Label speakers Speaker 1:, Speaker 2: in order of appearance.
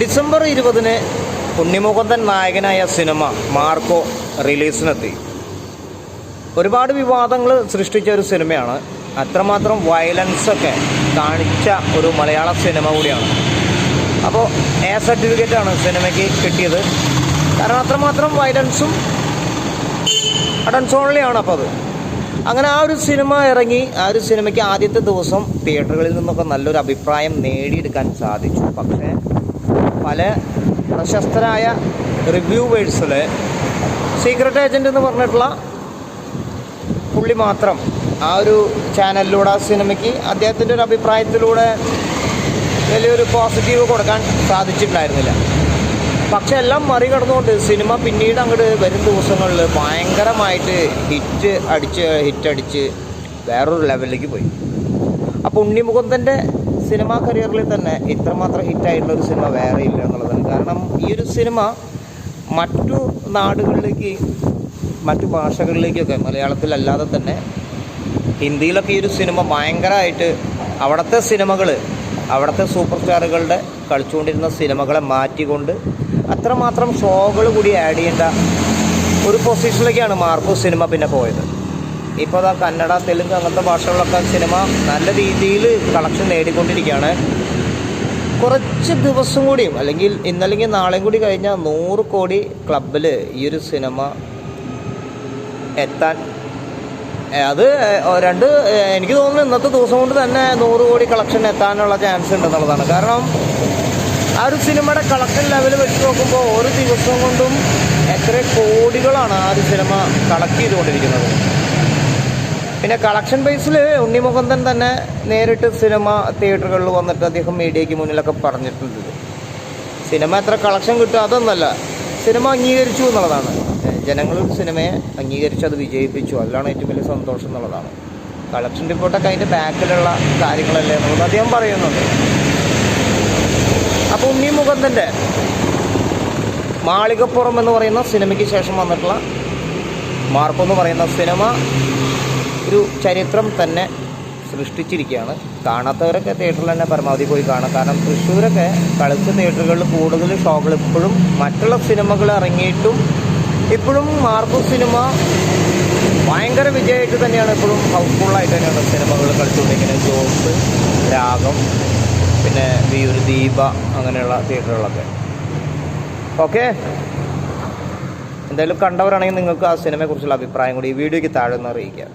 Speaker 1: December ഇരുപതിന് ഉണ്ണിമുകുന്ദൻ നായകനായ cinema Marco റിലീസിനെത്തി. ഒരുപാട് വിവാദങ്ങൾ സൃഷ്ടിച്ച ഒരു സിനിമയാണ്. അത്രമാത്രം വയലൻസ് ഒക്കെ കാണിച്ച ഒരു മലയാള സിനിമ കൂടിയാണ്. അപ്പോൾ എ സർട്ടിഫിക്കറ്റാണ് സിനിമയ്ക്ക് കിട്ടിയത്. കാരണം അത്രമാത്രം വയലൻസും അഡൻസ് ഓൺലിയാണ് അപ്പോൾ അത്. അങ്ങനെ ആ ഒരു സിനിമ ഇറങ്ങി ആ ഒരു സിനിമയ്ക്ക് ആദ്യത്തെ ദിവസം തിയേറ്ററുകളിൽ നിന്നൊക്കെ നല്ലൊരു അഭിപ്രായം നേടിയെടുക്കാൻ സാധിച്ചു. പക്ഷേ പല പ്രശസ്തരായ റിവ്യൂവേഴ്സിൽ സീക്രട്ട് ഏജന്റ് എന്ന് പറഞ്ഞിട്ടുള്ള പുള്ളി മാത്രം ആ ഒരു ചാനലിലൂടെ ആ സിനിമയ്ക്ക് അദ്ദേഹത്തിന്റെ ഒരു അഭിപ്രായത്തിലൂടെ വലിയൊരു പോസിറ്റീവ് കൊടുക്കാൻ സാധിച്ചിട്ടുണ്ടായിരുന്നില്ല. പക്ഷെ എല്ലാം മറികടന്നുകൊണ്ട് സിനിമ പിന്നീട് അങ്ങോട്ട് വരും ദിവസങ്ങളിൽ ഭയങ്കരമായിട്ട് ഹിറ്റ് അടിച്ച് ഹിറ്റ് അടിച്ച് വേറൊരു ലെവലിലേക്ക് പോയി. അപ്പോൾ ഉണ്ണിമുകുന്ദന്റെ സിനിമാ കരിയറിൽ തന്നെ ഇത്രമാത്രം ഹിറ്റായിട്ടുള്ള ഒരു സിനിമ വേറെ ഇല്ല എന്നുള്ളതാണ്. കാരണം ഈ ഒരു സിനിമ മറ്റു നാടുകളിലേക്ക് മറ്റു ഭാഷകളിലേക്കൊക്കെ മലയാളത്തിലല്ലാതെ തന്നെ ഹിന്ദിയിലൊക്കെ ഈ ഒരു സിനിമ ഭയങ്കരമായിട്ട് അവിടുത്തെ സിനിമകൾ അവിടുത്തെ സൂപ്പർ സ്റ്റാറുകളുടെ കളിച്ചുകൊണ്ടിരുന്ന സിനിമകളെ മാറ്റിക്കൊണ്ട് അത്രമാത്രം ഷോകൾ കൂടി ആഡ് ചെയ്യേണ്ട ഒരു പൊസിഷനിലേക്കാണ് മാർക്കോ സിനിമ പിന്നെ പോയത്. ഇപ്പോൾ അതാ കന്നഡ തെലുങ്ക് അങ്ങനത്തെ ഭാഷകളിലൊക്കെ സിനിമ നല്ല രീതിയിൽ കളക്ഷൻ നേടിക്കൊണ്ടിരിക്കുകയാണ്. കുറച്ച് ദിവസം കൂടിയും അല്ലെങ്കിൽ ഇന്നല്ലെങ്കിൽ നാളെയും കൂടി കഴിഞ്ഞാൽ നൂറ് കോടി ക്ലബിൽ ഈ ഒരു സിനിമ എത്താൻ. അത് രണ്ട് എനിക്ക് തോന്നുന്നു ഇന്നത്തെ ദിവസം കൊണ്ട് തന്നെ നൂറ് കോടി കളക്ഷൻ എത്താനുള്ള ചാൻസ് ഉണ്ടെന്നുള്ളതാണ്. കാരണം ആ ഒരു സിനിമയുടെ കളക്ഷൻ ലെവൽ വെച്ച് നോക്കുമ്പോൾ ഓരോ ദിവസം കൊണ്ടും എത്ര കോടികളാണ് ആ ഒരു സിനിമ കളക്ട് ചെയ്തുകൊണ്ടിരിക്കുന്നത്. പിന്നെ കളക്ഷൻ ബേസിൽ ഉണ്ണിമുകുന്ദൻ തന്നെ നേരിട്ട് സിനിമ തിയേറ്ററുകളിൽ വന്നിട്ട് അദ്ദേഹം മീഡിയയ്ക്ക് മുന്നിലൊക്കെ പറഞ്ഞിട്ടുണ്ട്. സിനിമ എത്ര കളക്ഷൻ കിട്ടും അതൊന്നല്ല സിനിമ അംഗീകരിച്ചു എന്നുള്ളതാണ്. ജനങ്ങൾ സിനിമയെ അംഗീകരിച്ച് അത് വിജയിപ്പിച്ചു. അതിലാണ് ഏറ്റവും വലിയ സന്തോഷം എന്നുള്ളതാണ്. കളക്ഷൻ റിപ്പോർട്ടൊക്കെ അതിന്റെ ബാക്കിലുള്ള കാര്യങ്ങളല്ലേ എന്നുള്ളത് അദ്ദേഹം പറയുന്നുണ്ട്. അപ്പോൾ ഉണ്ണി മുകുന്ദന്റെ മാളികപ്പുറം എന്ന് പറയുന്ന സിനിമയ്ക്ക് ശേഷം വന്നിട്ടുള്ള മാർക്കെന്ന് പറയുന്ന സിനിമ ഒരു ചരിത്രം തന്നെ സൃഷ്ടിച്ചിരിക്കുകയാണ്. കാണാത്തവരൊക്കെ തിയേറ്ററിൽ തന്നെ പരമാവധി പോയി കാണാം. കാരണം തൃശ്ശൂരൊക്കെ കളിച്ച തിയേറ്ററുകളിൽ കൂടുതൽ ഷോകൾ ഇപ്പോഴും മറ്റുള്ള സിനിമകൾ ഇറങ്ങിയിട്ടും ഇപ്പോഴും മാർക്കോ സിനിമ ഭയങ്കര വിജയമായിട്ട് തന്നെയാണ് ഇപ്പോഴും ഹൗസ്ഫുള്ളായിട്ട് തന്നെയാണ് സിനിമകൾ കളിച്ചുകൊണ്ടിരിക്കുന്നത്. ജോസ് രാഗം പിന്നെ വിയൂർ ദീപ അങ്ങനെയുള്ള തിയേറ്ററുകളൊക്കെ ഓക്കെ എന്തായാലും കണ്ടവരാണെങ്കിൽ നിങ്ങൾക്ക് ആ സിനിമയെക്കുറിച്ചുള്ള അഭിപ്രായം കൂടി ഈ വീഡിയോയ്ക്ക് താഴെ ഒന്ന് അറിയിക്കാം